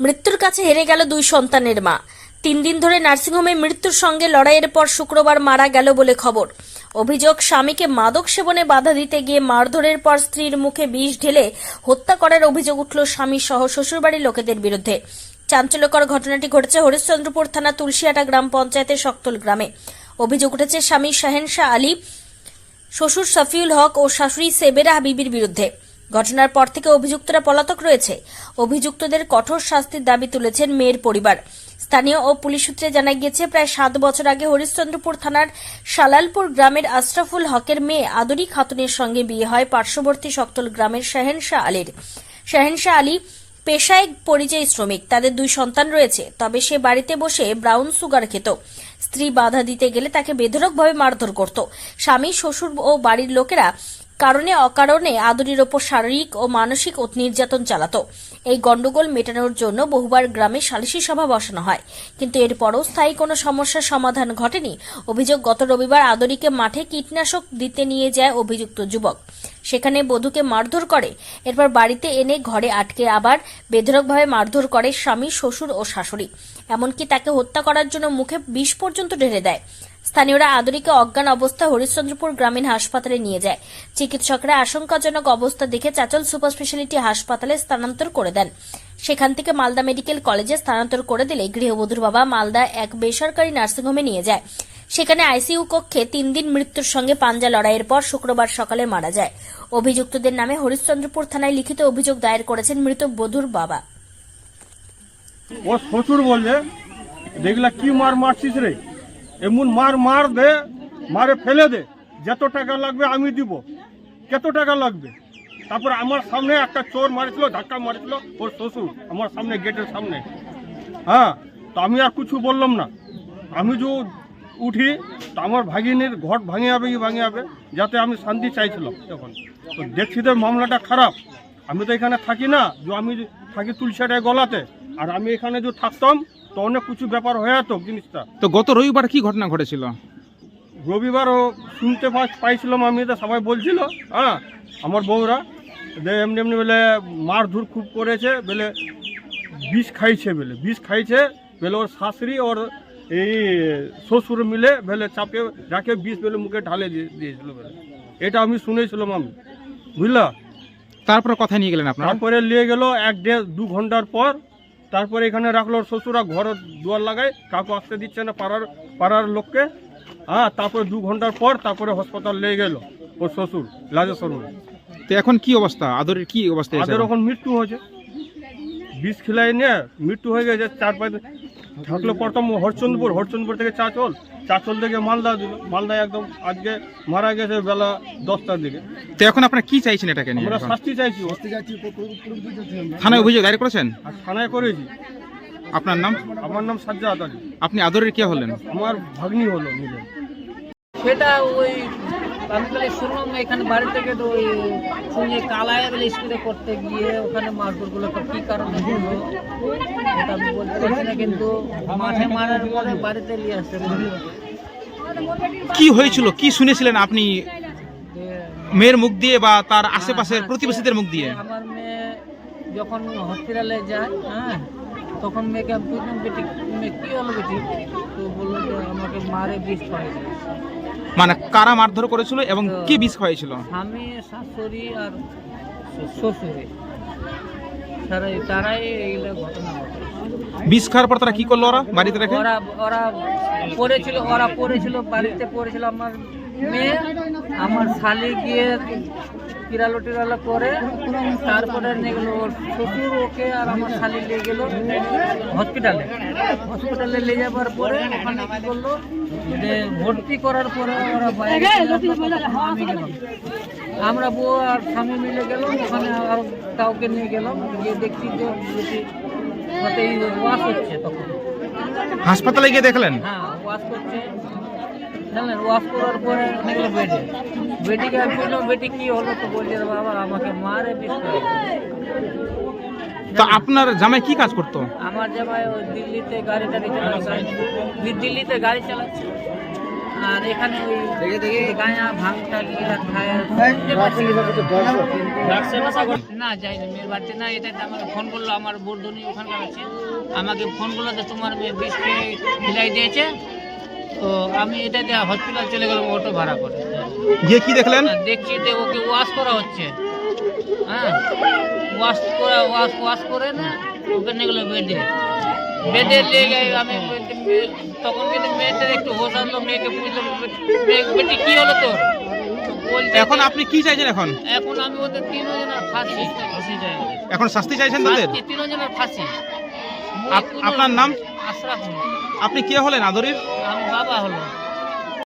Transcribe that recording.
মৃত্যুর কাছে হেরে গেল দুই সন্তানের মা। তিন দিন ধরে নার্সিংহোমে মৃত্যুর সঙ্গে লড়াইয়ের পর শুক্রবার মারা গেল বলে খবর। অভিযোগ, স্বামীকে মাদক সেবনে বাধা দিতে গিয়ে মারধরের পর স্ত্রীর মুখে বিষ ঢেলে হত্যা করার অভিযোগ উঠল স্বামী সহ শ্বশুরবাড়ির লোকেদের বিরুদ্ধে। চাঞ্চল্যকর ঘটনাটি ঘটেছে হরিশ্চন্দ্রপুর থানা তুলসিয়াটা গ্রাম পঞ্চায়েতের শক্তল গ্রামে। অভিযোগ উঠেছে স্বামী শাহেনশাহ আলী, শ্বশুর সফিউল হক ও শাশুড়ি সেবেরা হাবিবির বিরুদ্ধে। ঘটনার পর থেকে অভিযুক্তরা পলাতক রয়েছে। অভিযুক্তদের কঠোর শাস্তির দাবি তুলেছেন মেয়ের পরিবার। স্থানীয় ও পুলিশ সূত্রে জানা গিয়েছে, প্রায় সাত বছর আগে হরিশ্চন্দ্রপুর থানার সালালপুর গ্রামের আশরাফুল হকের মেয়ে আদরি খাতুনের সঙ্গে বিয়ে হয় পার্শ্ববর্তী শক্তল গ্রামের শাহেনশাহ আলীর। শাহেনশাহ আলী পেশায় পরিযায়ী শ্রমিক। তাদের দুই সন্তান রয়েছে, তবে সে বাড়িতে বসে ব্রাউন সুগার খেত। স্ত্রী বাধা দিতে গেলে তাকে বেধরকভাবে মারধর করত। স্বামী, শ্বশুর ও বাড়ির লোকেরা কারণে অকারণে আদরির ওপর শারীরিক ও মানসিক নির্যাতন চালাতো। এই গন্ডগোল মেটানোর জন্য বহুবার গ্রামে সালিশি সভা বসানো হয়। কিন্তু এরপরও স্থায়ী কোনো সমস্যার সমাধান ঘটেনি। অভিযোগ, গত রবিবার আদরিকে মাঠে কীটনাশক দিতে নিয়ে যায় অভিযুক্ত যুবক। সেখানে বধূকে মারধর করে, এরপর বাড়িতে এনে ঘরে আটকে আবার বেধরকভাবে মারধর করে স্বামী, শ্বশুর ও শাশুড়ি। এমনকি তাকে হত্যা করার জন্য মুখে বিষ পর্যন্ত ঢেলে দেয়। স্থানীয়রা আদরিকে অজ্ঞান অবস্থায় হরিশ্চন্দ্রপুর গ্রামীণ হাসপাতালে নিয়ে যায়। চিকিৎসকরা আশঙ্কাজনক অবস্থা দেখে চাচল সুপার স্পেশালিটি হাসপাতালে স্থানান্তর করে দেন। সেখান থেকে মালদা মেডিকেল কলেজে স্থানান্তর করে দিলে গৃহবধূর বাবা মালদা এক বেসরকারি নার্সিংহোমে নিয়ে যায়। সেখানে আইসিইউ কক্ষে তিন দিন মৃত্যুর সঙ্গে পাঞ্জা লড়াইয়ের পর শুক্রবার সকালে মারা যায়। অভিযুক্তদের নামে হরিশ্চন্দ্রপুর থানায় লিখিত অভিযোগ দায়ের করেছেন মৃত বধূর বাবা। ও শ্বশুর বললে, দেখলা কি মার মারছিস রে? এমন মার মার দে, মারে ফেলে দে। যত টাকা লাগবে আমি দিব। কত টাকা লাগবে? তারপর আমার সামনে একটা চোর মারেছিল, ধাক্কা মারেছিল ওর শ্বশুর, আমার সামনে, গেটের সামনে। হ্যাঁ তো আমি আর কিছু বললাম না। আমি যে উঠি, তো আমার ভাগিনীর ঘট ভাঙে যাবে কি ভাঙে যাবে যাতে আমি শান্তি চাইছিলাম তখন। তো দেখছি তো মামলাটা খারাপ। আমি তো এখানে থাকি না, যে আমি থাকি তুলসাটায় গলাতে। আর আমি এখানে যে থাকতাম তো অনেক কিছু ব্যাপার হয়ে যেত জিনিসটা। তো গত রবিবার কি ঘটনা ঘটেছিল? রবিবারও শুনতে পাইছিলাম আমি তো সবাই বলছিল হ্যাঁ আমার বউরা যে এমনি এমনি বলে মারধর খুব করেছে বলে বিষ খাইছে বলে বিষ খাইছে বলে ওর শাশুড়ি ওর এই শ্বশুর মিলে বলে চাপে রাখে বিষ বলে মুখে ঢালে দিয়ে- দিয়েছিল বলে। এটা আমি শুনেছিলাম আমি বুঝলা? তারপরে কথা নিয়ে গেলেন আপনার? তারপরে নিয়ে গেল এক দেড় দু ঘণ্টার পর তারপরে এখানে রাখল শ্বশুরা ঘর দুয়ার লাগায় কাকু আসতে দিচ্ছে না পাড়ার পাড়ার লোককে। হ্যাঁ তারপরে দু ঘণ্টার পর তারপরে হাসপাতাল নিয়ে গেল ওর শ্বশুর লাজেশ্বর তো এখন কি অবস্থা? আদরের কি অবস্থা আদর এখন? মৃত্যু হয়েছে। বিষ খেলায় নিয়ে মৃত্যু হয়ে গেছে চার পাঁচ থাকলে প্রথম হরচন্দ্রপুর হরচন্দপুর থেকে চাচল চাচল থেকে মালদা দিল। মালদা একদম আজকে মারা গেছে বেলা দশটার দিকে। তো এখন আপনারা কি চাইছেন এটাকে নিয়ে? আমরা শাস্তি চাইছি থানায় অভিযোগ দায়ের করেছেন? আর থানায় করেছি। আপনার নাম? আমার নাম সাজ্জা আতারি আপনি আদরের কে হলেন? আমার ভাগ্নি হলো সেটা ওই আমি খালি শুনলাম এখানে বাড়ি থেকে তো ওই শুনে কালায় বলে স্কুলে করতে গিয়ে ওখানে মারধরগুলো তো কী কারণে হলো? এটা আমি বলতে পারছি না কিন্তু মাঠে মারার পরে বাড়িতে নিয়ে আসছে কি হয়েছিল? কি শুনেছিলেন আপনি? মেয়ের মুখ দিয়ে বা তার আশেপাশের হ্যাঁ, প্রতিবেশীদের মুখ দিয়ে? আমার মেয়ে যখন হসপিটালে যায় হ্যাঁ তখন মেয়েকে আমি বুঝলাম বেটি মেয়ে কী হলো বেটি? তো বলল যে আমাকে মারে বিষ দিয়েছে। মানে কারা মারধর করেছিল এবং কি বিষ খাওয়াইছিল? স্বামী শাশুড়ি আর শ্বশুরে তারাই এইগুলো ঘটনা বিষ খাওয়ার পর তারা কি করল ওরা বাড়িতে রেখে? ওরা ওরা পড়েছিল ওরা পড়েছিল বাড়িতে পড়েছিল আমার মেয়ে আমার শালি গিয়ে কিরালো টিরালো করে তারপরে নিয়ে গেলো ওর শ্বশুর ওকে আর আমার শালি নিয়ে গেলো হসপিটালে হসপিটালে নিয়ে যাবার পরে ওখানে কি করল যে ভর্তি করার পরে ওরা বাইরে আমরা বউ আর স্বামী মিলে গেলাম ওখানে আর কাউকে নিয়ে গেলাম। গিয়ে দেখছি যে বেশি ওয়াশ হচ্ছে তখন। হাসপাতালে গিয়ে দেখলেন? হ্যাঁ ওয়াশ করছে। জানলেন ওয়াশ করার পরে বেডে বেটিকে আমি বললাম বেটি কি হলো? তো বলছে "রে বাবা আমাকে মারে বিষ করে তো আপনার জামাই কি কাজ করতো? আমার জামাই ওই দিল্লিতে গাড়ি টাড়ি চালাচ্ছে। দিল্লিতে গাড়ি চালাচ্ছে। আর এখানে ওই গাঁয়া ভাঙটা খায়। না যাই না মেয়ের বাড়িতে না এটা আমাকে ফোন করল আমার ওখানকার আছে। আমাকে ফোন করল যে তোমার মেয়ে বিষকে ফিলাই দিয়েছে। আমি এটা দিয়ে হসপিটাল চলে গেলাম অটো ভাড়া করে। গিয়ে কি দেখলেন? দেখছি যে ওকে ওয়াশ করা হচ্ছে। হ্যাঁ ওয়াশ করা ওয়াশ ওয়াশ করে না ওকে নিয়ে গেলো বেডে বেডে লেগে আমি তখন কিন্তু মেয়েটার একটু হোশ আসলো মেয়েকে বুঝলো মেয়ে বেটি কি হলো তোর? এখন আপনি কি চাইছেন এখন? এখন আমি ওদের তিনজনের ফাঁসি ফাঁসি চাই এখন শাস্তি চাইছেন তাদের? তিনজনের ফাঁসি। আপনার নাম? আপনি কে হলেন আদরির? বাবা হলো